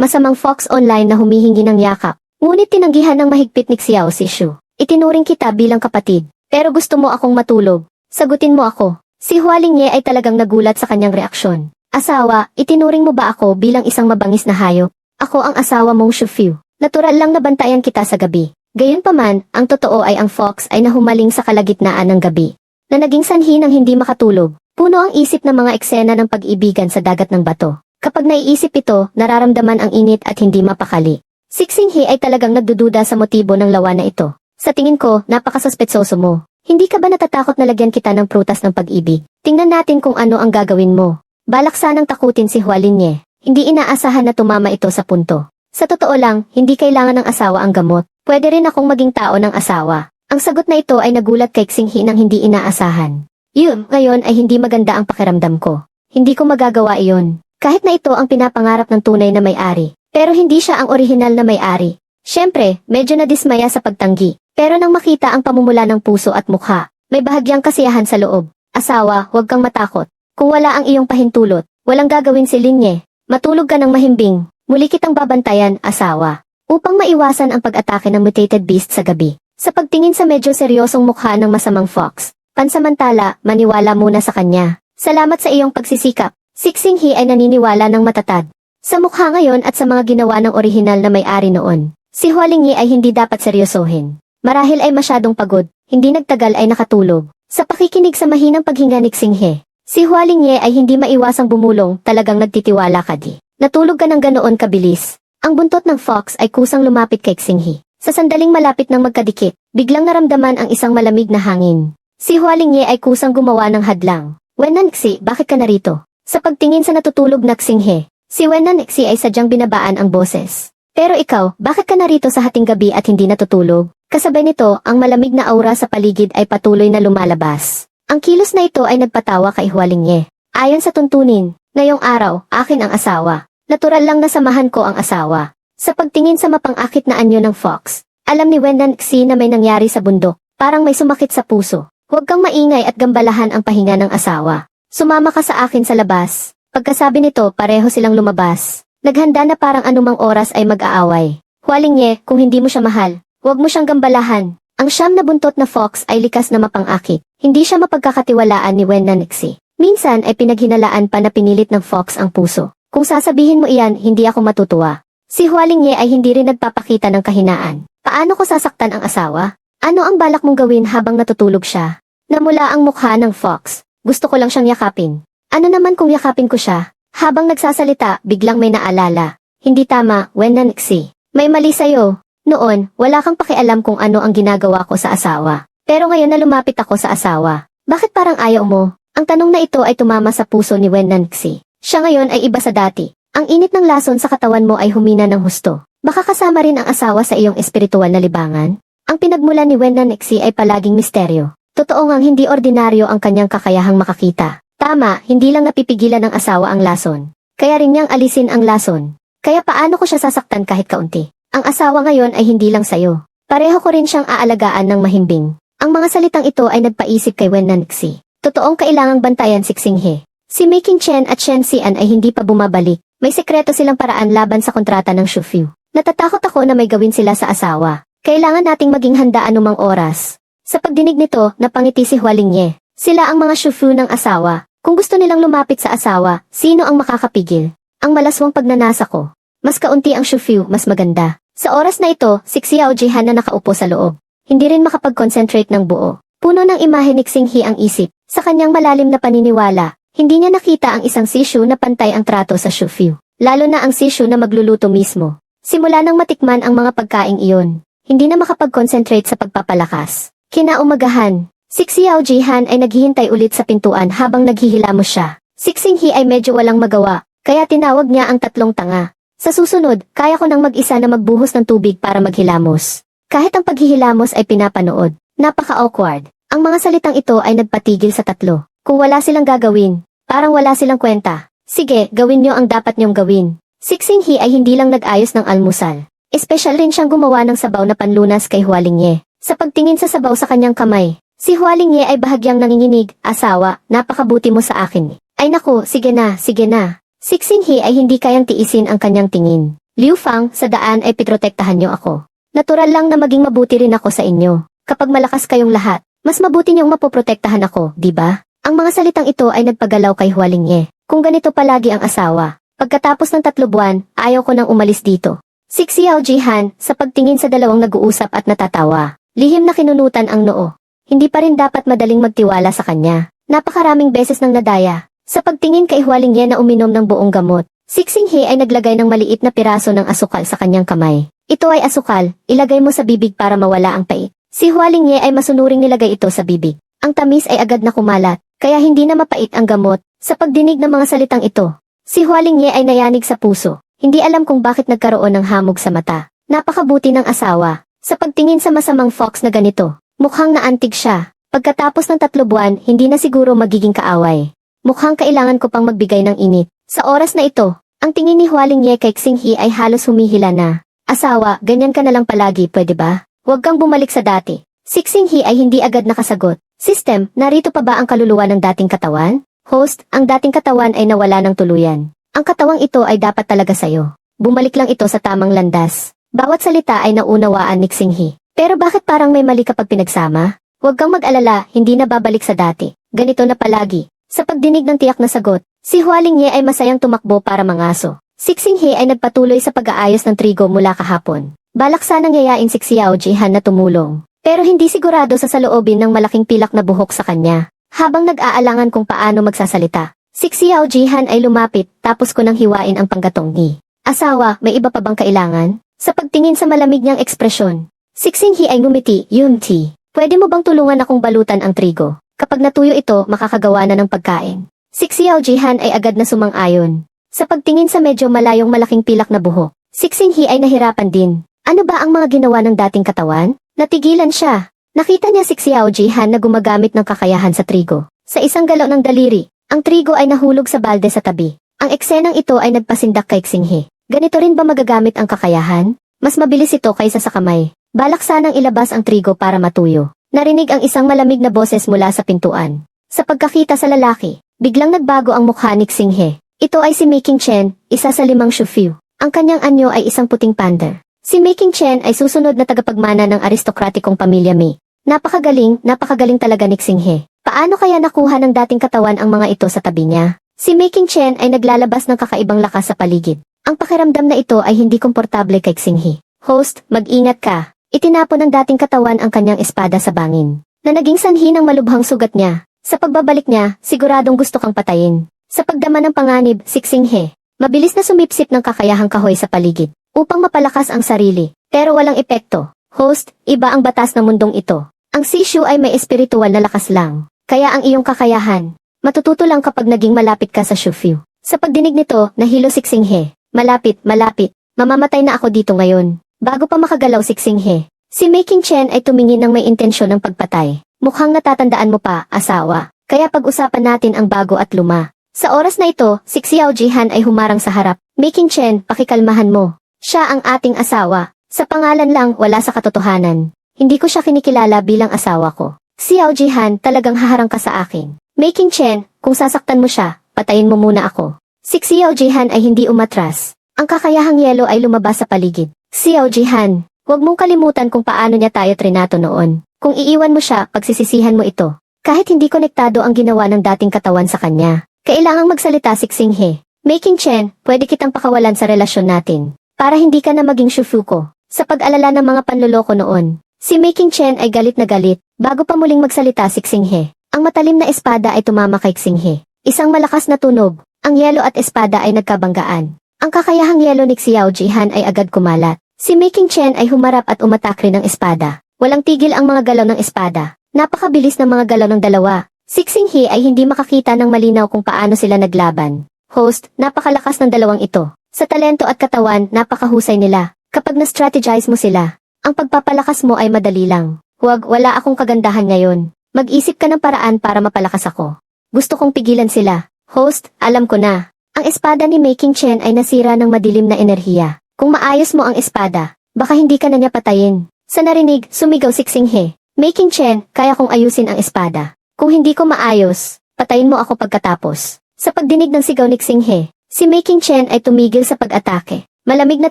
masamang fox online na humihingi ng yakap. Ngunit tinanggihan ng mahigpit ni Xiao si Shu. Itinuring kita bilang kapatid, pero gusto mo akong matulog. Sagutin mo ako. Si Hualing Ye ay talagang nagulat sa kanyang reaksyon. Asawa, itinuring mo ba ako bilang isang mabangis na hayop? Ako ang asawa mong Shufiu. Natural lang na bantayan kita sa gabi. Gayunpaman, ang totoo ay ang fox ay nahumaling sa kalagitnaan ng gabi. Na naging sanhi ng hindi makatulog. Puno ang isip ng mga eksena ng pag-ibigan sa dagat ng bato. Kapag naiisip ito, nararamdaman ang init at hindi mapakali. Sixinghe ay talagang nagdududa sa motibo ng lawa na ito. Sa tingin ko, napakasospetsoso mo. Hindi ka ba natatakot na lagyan kita ng prutas ng pag-ibig? Tingnan natin kung ano ang gagawin mo. Balak sanang takutin si Hualinye. Hindi inaasahan na tumama ito sa punto. Sa totoo lang, hindi kailangan ng asawa ang gamot. Pwede rin akong maging tao ng asawa. Ang sagot na ito ay nagulat kay Xinghi nang hindi inaasahan. Yun, ngayon ay hindi maganda ang pakiramdam ko. Hindi ko magagawa iyon. Kahit na ito ang pinapangarap ng tunay na may-ari. Pero hindi siya ang orihinal na may-ari. Siyempre, medyo nadismaya sa pagtanggi. Pero nang makita ang pamumula ng puso at mukha, may bahagyang kasiyahan sa loob. Asawa, huwag kang matakot. Kung wala ang iyong pahintulot, walang gagawin si Linye. Matulog ka ng mahimbing. Muli kitang babantayan, asawa. Upang maiwasan ang pag-atake ng mutated beast sa gabi. Sa pagtingin sa medyo seryosong mukha ng masamang fox, pansamantala, maniwala muna sa kanya. Salamat sa iyong pagsisikap. Sixinghi ay naniniwala ng matatag. Sa mukha ngayon at sa mga ginawa ng orihinal na may-ari noon, si Hualingyi ay hindi dapat seryosohin. Marahil ay masyadong pagod, hindi nagtagal ay nakatulog. Sa pakikinig sa mahinang paghinga ni Xinghe, si Hualingye ay hindi maiwasang bumulong talagang nagtitiwala ka di. Natulog ka ng ganoon kabilis. Ang buntot ng fox ay kusang lumapit kay Xinghe. Sa sandaling malapit ng magkadikit, biglang naramdaman ang isang malamig na hangin. Si Hualingye ay kusang gumawa ng hadlang. Wenanxi, bakit ka narito? Sa pagtingin sa natutulog na Xinghe, si Wenanxi ay sadyang binabaan ang boses. Pero ikaw, bakit ka narito sa hating gabi at hindi natutulog? Kasabay nito, ang malamig na aura sa paligid ay patuloy na lumalabas. Ang kilos na ito ay nagpatawa kay Hualingye. Ayon sa tuntunin, ngayong araw, akin ang asawa. Natural lang na samahan ko ang asawa. Sa pagtingin sa mapang-akit na anyo ng fox, alam ni Wendan Xi na may nangyari sa bundok, parang may sumakit sa puso. Huwag kang maingay at gambalahan ang pahinga ng asawa. Sumama ka sa akin sa labas. Pagkasabi nito, pareho silang lumabas. Naghanda na parang anumang oras ay mag-aaway. Hualingye, kung hindi mo siya mahal, huwag mo siyang gambalahan. Ang siyam na buntot na fox ay likas na mapang-akit. Hindi siya mapagkakatiwalaan ni Wen Nanixi. Minsan ay pinaghinalaan pa na pinilit ng fox ang puso. Kung sasabihin mo iyan, hindi ako matutuwa. Si Hualingye ay hindi rin nagpapakita ng kahinaan. Paano ko sasaktan ang asawa? Ano ang balak mong gawin habang natutulog siya? Namula ang mukha ng fox. Gusto ko lang siyang yakapin. Ano naman kung yakapin ko siya? Habang nagsasalita, biglang may naalala. Hindi tama, Wen Nanixi. May mali sa'yo. Noon, wala kang pakialam kung ano ang ginagawa ko sa asawa. Pero ngayon na lumapit ako sa asawa. Bakit parang ayaw mo? Ang tanong na ito ay tumama sa puso ni Wen Nanxi. Siya ngayon ay iba sa dati. Ang init ng lason sa katawan mo ay humina ng husto. Baka kasama rin ang asawa sa iyong espiritual na libangan? Ang pinagmulan ni Wen Nanxi ay palaging misteryo. Totoo ngang hindi ordinaryo ang kanyang kakayahang makakita. Tama, hindi lang napipigilan ng asawa ang lason. Kaya rin niyang alisin ang lason. Kaya paano ko siya sasaktan kahit kaunti? Ang asawa ngayon ay hindi lang sayo. Pareho ko rin siyang aalagaan ng mahimbing. Ang mga salitang ito ay nagpaisip kay Wen Nanxi. Totoong kailangang bantayan si Xinghe. Si Making Chen at Chen Xian ay hindi pa bumabalik. May sekreto silang paraan laban sa kontrata ng Shufiu. Natatakot ako na may gawin sila sa asawa. Kailangan nating maging handa anumang oras. Sa pagdinig nito, napangiti si Hualingye. Sila ang mga Shufiu ng asawa. Kung gusto nilang lumapit sa asawa, sino ang makakapigil? Ang malaswang pagnanasa ko. Mas kaunti ang Shufiu, mas maganda. Sa oras na ito, si Xiao Jihan na nakaupo sa loob. Hindi rin makapag-concentrate ng buo. Puno ng imahe ni Xinghi ang isip. Sa kanyang malalim na paniniwala, hindi niya nakita ang isang sisyo na pantay ang trato sa Shufiu. Lalo na ang sisyo na magluluto mismo. Simula nang matikman ang mga pagkaing iyon, hindi na makapag-concentrate sa pagpapalakas. Kinaumagahan, si Xiao Jihan ay naghihintay ulit sa pintuan habang naghihilamos siya. Si Xinghi ay medyo walang magawa, kaya tinawag niya ang tatlong tanga. Sa susunod, kaya ko nang mag-isa na magbuhos ng tubig para maghilamos. Kahit ang paghihilamos ay pinapanood, napaka-awkward. Ang mga salitang ito ay nagpatigil sa tatlo. Kung wala silang gagawin, parang wala silang kwenta. Sige, gawin nyo ang dapat nyong gawin. Si Xinghi ay hindi lang nag-ayos ng almusal. Espesyal rin siyang gumawa ng sabaw na panlunas kay Hualingye. Sa pagtingin sa sabaw sa kanyang kamay, si Hualingye ay bahagyang nanginginig, asawa, napakabuti mo sa akin. Ay naku, sige na, sige na. Si Xinghi ay hindi kayang tiisin ang kanyang tingin. Liu Fang, sa daan ay pitrotektahan niyo ako. Natural lang na maging mabuti rin ako sa inyo. Kapag malakas kayong lahat, mas mabuti niyong mapoprotektahan ako, di ba? Ang mga salitang ito ay nagpagalaw kay Hualingye. Kung ganito palagi ang asawa, pagkatapos ng tatlo buwan, ayaw ko nang umalis dito. Si Xiao Jihan, sa pagtingin sa dalawang nag-uusap at natatawa, lihim na kinunutan ang noo. Hindi pa rin dapat madaling magtiwala sa kanya. Napakaraming beses nang nadaya. Sa pagtingin kay Hualingye na uminom ng buong gamot, Sixing He ay naglagay ng maliit na piraso ng asukal sa kanyang kamay. Ito ay asukal, ilagay mo sa bibig para mawala ang pait. Si Hualingye ay masunuring nilagay ito sa bibig. Ang tamis ay agad na kumalat, kaya hindi na mapait ang gamot. Sa pagdinig ng mga salitang ito, si Hualingye ay nayanig sa puso. Hindi alam kung bakit nagkaroon ng hamog sa mata. Napakabuti ng asawa. Sa pagtingin sa masamang fox na ganito, mukhang naantig siya. Pagkatapos ng tatlo buwan, hindi na siguro magiging kaaway. Mukhang kailangan ko pang magbigay ng init. Sa oras na ito, ang tingin ni Hualingye kay Xinghi ay halos humihila na. Asawa, ganyan ka na lang palagi, pwede ba? Huwag kang bumalik sa dati. Si Xinghi ay hindi agad nakasagot. System, narito pa ba ang kaluluwa ng dating katawan? Host, ang dating katawan ay nawala ng tuluyan. Ang katawang ito ay dapat talaga sayo. Bumalik lang ito sa tamang landas. Bawat salita ay naunawaan ni Xinghi. Pero bakit parang may mali kapag pinagsama? Huwag kang mag-alala, hindi na babalik sa dati. Ganito na palagi. Sa pagdinig ng tiyak na sagot, si Hualingye ay masayang tumakbo para mangaso. Si Xinghe ay nagpatuloy sa pag-aayos ng trigo mula kahapon. Balak sanang yayain si Xiao Jihan na tumulong. Pero hindi sigurado sa saloobin ng malaking pilak na buhok sa kanya. Habang nag-aalangan kung paano magsasalita, si Xiao Jihan ay lumapit tapos ko nang hiwain ang panggatong ni. Asawa, may iba pa bang kailangan? Sa pagtingin sa malamig niyang ekspresyon, si Xinghe ay ngumiti, Yun Ti. Pwede mo bang tulungan akong balutan ang trigo? Kapag natuyo ito, makakagawa na ng pagkain. Si Xiao Jihan ay agad na sumang-ayon. Sa pagtingin sa medyo malayong malaking pilak na buhok, si Xinghe ay nahirapan din. Ano ba ang mga ginawa ng dating katawan? Natigilan siya. Nakita niya si Xiao Jihan na gumagamit ng kakayahan sa trigo. Sa isang galaw ng daliri, ang trigo ay nahulog sa balde sa tabi. Ang eksenang ito ay nagpasindak kay Xinghe. Ganito rin ba magagamit ang kakayahan? Mas mabilis ito kaysa sa kamay. Balak sanang ilabas ang trigo para matuyo. Narinig ang isang malamig na boses mula sa pintuan. Sa pagkakita sa lalaki, biglang nagbago ang mukha ni Xinghe. Ito ay si Making Chen, isa sa limang Shufiu. Ang kanyang anyo ay isang puting pander. Si Making Chen ay susunod na tagapagmana ng aristokratikong pamilya Mi. Napakagaling, napakagaling talaga ni Xinghe. Paano kaya nakuha ng dating katawan ang mga ito sa tabi niya? Si Making Chen ay naglalabas ng kakaibang lakas sa paligid. Ang pakiramdam na ito ay hindi komportable kay Xinghe. Host, mag-ingat ka. Itinapon ng dating katawan ang kanyang espada sa bangin, na naging sanhi ng malubhang sugat niya. Sa pagbabalik niya, siguradong gusto kang patayin. Sa pagdama ng panganib, siksinghe, mabilis na sumipsip ng kakayahang kahoy sa paligid, upang mapalakas ang sarili, pero walang epekto. Host, iba ang batas ng mundong ito. Ang sisyo ay may espiritual na lakas lang, kaya ang iyong kakayahan, matututo lang kapag naging malapit ka sa Shufyu. Sa pagdinig nito, nahilo siksinghe, malapit, malapit, mamamatay na ako dito ngayon. Bago pa makagalaw siksinghe, si Making Chen ay tumingin ng may intensyon ng pagpatay. Mukhang natatandaan mo pa, asawa, kaya pag-usapan natin ang bago at luma. Sa oras na ito, si Xiao Jihan ay humarang sa harap. Making Chen, pakikalmahan mo. Siya ang ating asawa. Sa pangalan lang, wala sa katotohanan. Hindi ko siya kinikilala bilang asawa ko. Xiao Jihan, talagang haharang ka sa akin. Making Chen, kung sasaktan mo siya, patayin mo muna ako. Si Xiao Jihan ay hindi umatras. Ang kakayahang yelo ay lumabas sa paligid. Xiao Jihan, huwag mong kalimutan kung paano niya tayo trinato noon. Kung iiwan mo siya, pagsisisihan mo ito. Kahit hindi konektado ang ginawa ng dating katawan sa kanya. Kailangang magsalita si Xinghe. Making Chen, pwede kitang pakawalan sa relasyon natin. Para hindi ka na maging shufu ko. Sa pag-alala ng mga panloloko noon. Si Making Chen ay galit na galit, bago pa muling magsalita si Xinghe. Ang matalim na espada ay tumama kay Xinghe. Isang malakas na tunog, ang yelo at espada ay nagkabanggaan. Ang kakayahang yelo ni Xiao Jihan ay agad kumalat. Si Making Chen ay humarap at umatak rin ng espada. Walang tigil ang mga galaw ng espada. Napakabilis ng mga galaw ng dalawa. Sixing He ay hindi makakita ng malinaw kung paano sila naglaban. Host, napakalakas ng dalawang ito. Sa talento at katawan, napakahusay nila. Kapag na-strategize mo sila, ang pagpapalakas mo ay madali lang. Huwag, wala akong kagandahan ngayon. Mag-isip ka ng paraan para mapalakas ako. Gusto kong pigilan sila. Host, alam ko na. Ang espada ni Making Chen ay nasira ng madilim na enerhiya. Kung maayos mo ang espada, baka hindi ka na niya patayin. Sa narinig, sumigaw si Xinghe. Making Chen, kaya kong ayusin ang espada. Kung hindi ko maayos, patayin mo ako pagkatapos. Sa pagdinig ng sigaw ni Xinghe, si Making Chen ay tumigil sa pag-atake. Malamig na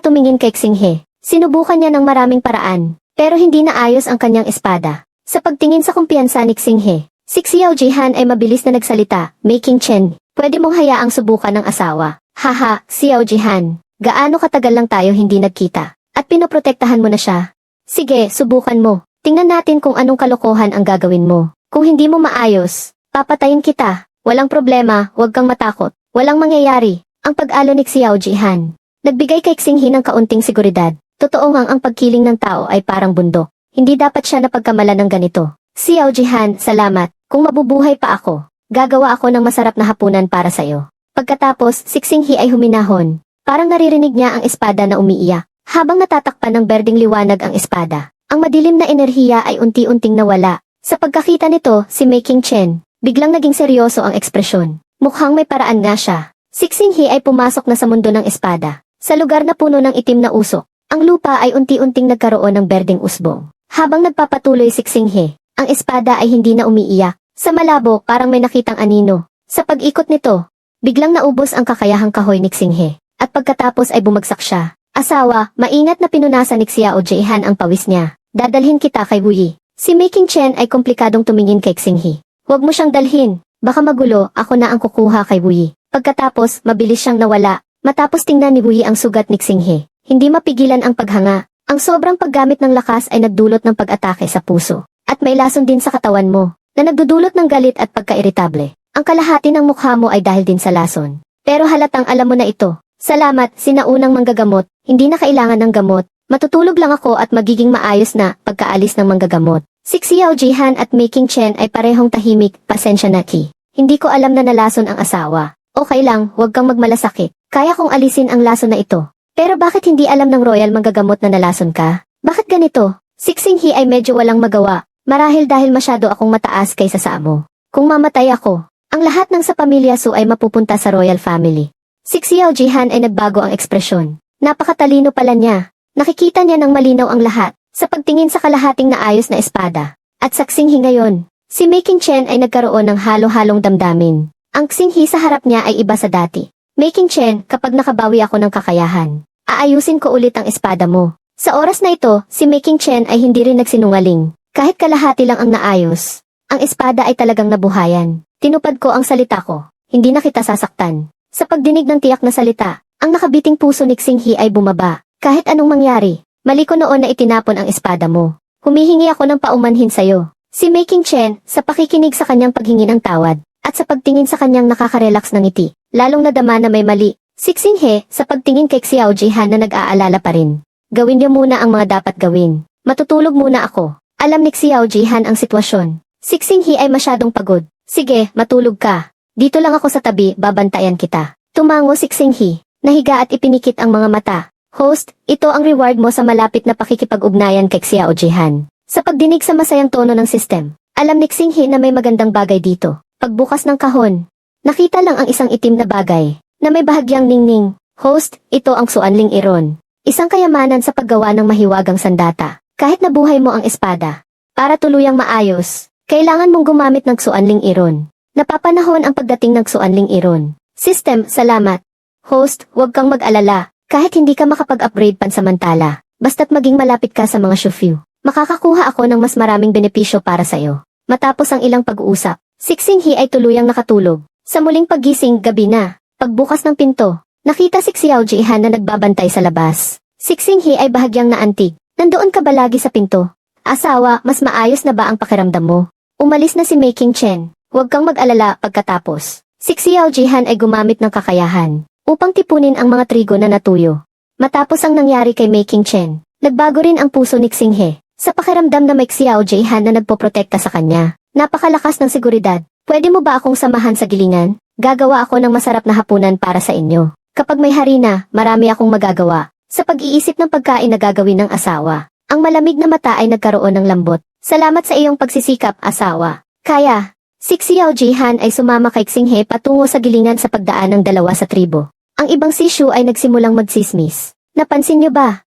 tumingin kay Xinghe. Sinubukan niya ng maraming paraan, pero hindi na ayos ang kanyang espada. Sa pagtingin sa kumpiyansa ni Xinghe, si Xiao Jihan ay mabilis na nagsalita, making Chen, pwede mong hayaang subukan ng asawa. Haha, Xiao Jihan, gaano katagal lang tayo hindi nagkita, at pinoprotektahan mo na siya. Sige, subukan mo. Tingnan natin kung anong kalokohan ang gagawin mo. Kung hindi mo maayos, papatayin kita. Walang problema, huwag kang matakot. Walang mangyayari. Ang pag-alo ni Xiao Jihan. Nagbigay kay Xinghe ng kaunting seguridad. Totoo ngang ang pagkiling ng tao ay parang bundok. Hindi dapat siya napagkamala ng ganito. Xiao Jihan, salamat. Kung mabubuhay pa ako, gagawa ako ng masarap na hapunan para sa'yo. Pagkatapos, si Xinghe ay huminahon. Parang naririnig niya ang espada na umiiyak. Habang natatakpan ng berdeng liwanag ang espada, ang madilim na enerhiya ay unti-unting nawala. Sa pagkakita nito, si Making Chen, biglang naging seryoso ang ekspresyon. Mukhang may paraan nga siya. Si Xinghe ay pumasok na sa mundo ng espada. Sa lugar na puno ng itim na usok, ang lupa ay unti-unting nagkaroon ng berdeng usbong. Habang nagpapatuloy si Xinghe, ang espada ay hindi na umiiyak. Sa malabo, parang may nakitang anino. Sa pag-ikot nito, biglang naubos ang kakayahang kahoy ni Xinghe. At pagkatapos ay bumagsak siya. Asawa, maingat na pinunasan ni Xiao Jihan ang pawis niya. Dadalhin kita kay Wuyi. Si Making Chen ay komplikadong tumingin kay Xinghe. Huwag mo siyang dalhin. Baka magulo, ako na ang kukuha kay Wuyi. Pagkatapos, mabilis siyang nawala. Matapos tingnan ni Wuyi ang sugat ni Xinghe. Hindi mapigilan ang paghanga. Ang sobrang paggamit ng lakas ay nagdulot ng pag-atake sa puso. At may lason din sa katawan mo, na nagdudulot ng galit at pagka-iritable. Ang kalahati ng mukha mo ay dahil din sa lason. Pero halatang alam mo na ito. Salamat, sinaunang manggagamot, hindi na kailangan ng gamot. Matutulog lang ako at magiging maayos na pagkaalis ng manggagamot. Si Xiao Jihan at Making Chen ay parehong tahimik, pasensya na ki. Hindi ko alam na nalason ang asawa. Okay lang, huwag kang magmalasakit. Kaya kong alisin ang lason na ito. Pero bakit hindi alam ng royal manggagamot na nalason ka? Bakit ganito? Si Xinghe ay medyo walang magawa. Marahil dahil masyado akong mataas kaysa sa amo. Kung mamatay ako, ang lahat ng sa pamilya Su ay mapupunta sa royal family. Si Xiao Jihan ay nagbago ang ekspresyon. Napakatalino pala niya. Nakikita niya ng malinaw ang lahat sa pagtingin sa kalahating naayos na espada. At sa Xinghe ngayon, si Making Chen ay nagkaroon ng halo-halong damdamin. Ang Xinghe sa harap niya ay iba sa dati. Making Chen, kapag nakabawi ako ng kakayahan, aayusin ko ulit ang espada mo. Sa oras na ito, si Making Chen ay hindi rin nagsinungaling. Kahit kalahati lang ang naayos, ang espada ay talagang nabuhayan. Tinupad ko ang salita ko. Hindi na kita sasaktan. Sa pagdinig ng tiyak na salita, ang nakabiting puso ni Xinghe ay bumaba. Kahit anong mangyari, mali ko noon na itinapon ang espada mo. Humihingi ako ng paumanhin sa'yo. Si Making Chen, sa pakikinig sa kanyang paghingi ng tawad, at sa pagtingin sa kanyang nakaka-relax na ngiti, lalong nadama na may mali. Si Xinghe, sa pagtingin kay Xiao Jihan na nag-aalala pa rin. Gawin niyo muna ang mga dapat gawin. Matutulog muna ako. Alam ni Xiao Jihan ang sitwasyon. Si Xinghe ay masyadong pagod. Sige, matulog ka. Dito lang ako sa tabi, babantayan kita. Tumango si Xinghe, nahiga at ipinikit ang mga mata. Host, ito ang reward mo sa malapit na pakikipag-ugnayan kay Xiao Jihan. Sa pagdinig sa masayang tono ng system, alam ni Xinghe na may magandang bagay dito. Pagbukas ng kahon, nakita lang ang isang itim na bagay, na may bahagyang ningning. Host, ito ang suanling iron. Isang kayamanan sa paggawa ng mahiwagang sandata. Kahit nabuhay mo ang espada, para tuluyang maayos, kailangan mong gumamit ng suanling iron. Napapanahon ang pagdating ng suanling iron. System, salamat. Host, huwag kang mag-alala. Kahit hindi ka makapag-upgrade pansamantala, basta't maging malapit ka sa mga shufyu. Makakakuha ako ng mas maraming benepisyo para sa'yo. Matapos ang ilang pag-uusap, si Xinghe ay tuluyang nakatulog. Sa muling paggising, gabi na. Pagbukas ng pinto, nakita si Xiao Jihan na nagbabantay sa labas. Si Xinghe ay bahagyang naantig. Nandoon ka ba lagi sa pinto? Asawa, mas maayos na ba ang pakiramdam mo? Umalis na si Making Chen. Huwag kang mag-alala pagkatapos. Si Xiao Jihan ay gumamit ng kakayahan upang tipunin ang mga trigo na natuyo. Matapos ang nangyari kay Making Chen, nagbago rin ang puso ni Xinghe sa pakiramdam na may Xiao Jihan na nagpoprotekta sa kanya. Napakalakas ng seguridad. Pwede mo ba akong samahan sa gilingan? Gagawa ako ng masarap na hapunan para sa inyo. Kapag may harina, marami akong magagawa. Sa pag-iisip ng pagkain na gagawin ng asawa, ang malamig na mata ay nagkaroon ng lambot. Salamat sa iyong pagsisikap, asawa. Kaya, si Xiao Jihan ay sumama kay Xinghe patungo sa gilingan sa pagdaan ng dalawa sa tribo. Ang ibang si ay nagsimulang magsismis. Napansin niyo ba?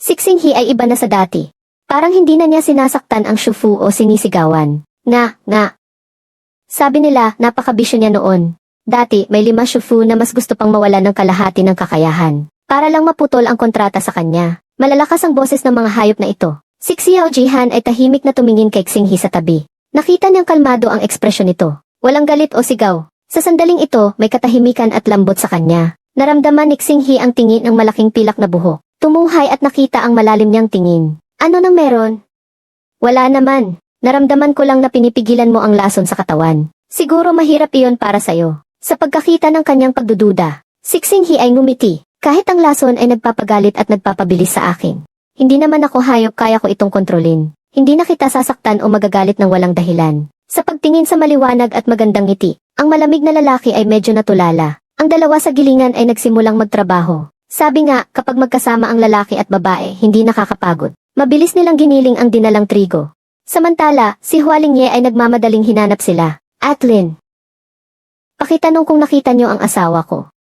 Si Xinghe ay iba na sa dati. Parang hindi na niya sinasaktan ang Shufu o sinisigawan. Nga, nga. Sabi nila, napakabisyo niya noon. Dati, may lima Shufu na mas gusto pang mawala ng kalahati ng kakayahan. Para lang maputol ang kontrata sa kanya. Malalakas ang boses ng mga hayop na ito. Si Xiao Jihan ay tahimik na tumingin kay Xinghi sa tabi. Nakita niyang kalmado ang ekspresyon nito. Walang galit o sigaw. Sa sandaling ito, may katahimikan at lambot sa kanya. Naramdaman ni Xinghi ang tingin ng malaking pilak na buhok. Tumuhay at nakita ang malalim niyang tingin. Ano nang meron? Wala naman. Naramdaman ko lang na pinipigilan mo ang lason sa katawan. Siguro mahirap iyon para sa'yo. Sa pagkakita ng kanyang pagdududa, si Xinghi ay ngumiti. Kahit ang lason ay nagpapagalit at nagpapabilis sa akin. Hindi naman ako hayop kaya ko itong kontrolin. Hindi na kita sasaktan o magagalit ng walang dahilan. Sa pagtingin sa maliwanag at magandang ngiti, ang malamig na lalaki ay medyo natulala. Ang dalawa sa gilingan ay nagsimulang magtrabaho. Sabi nga, kapag magkasama ang lalaki at babae, hindi nakakapagod. Mabilis nilang giniling ang dinalang trigo. Samantala, si Hualing Ye ay nagmamadaling hinanap sila. Atlin. Pakitanong kung nakita niyo ang asawa ko.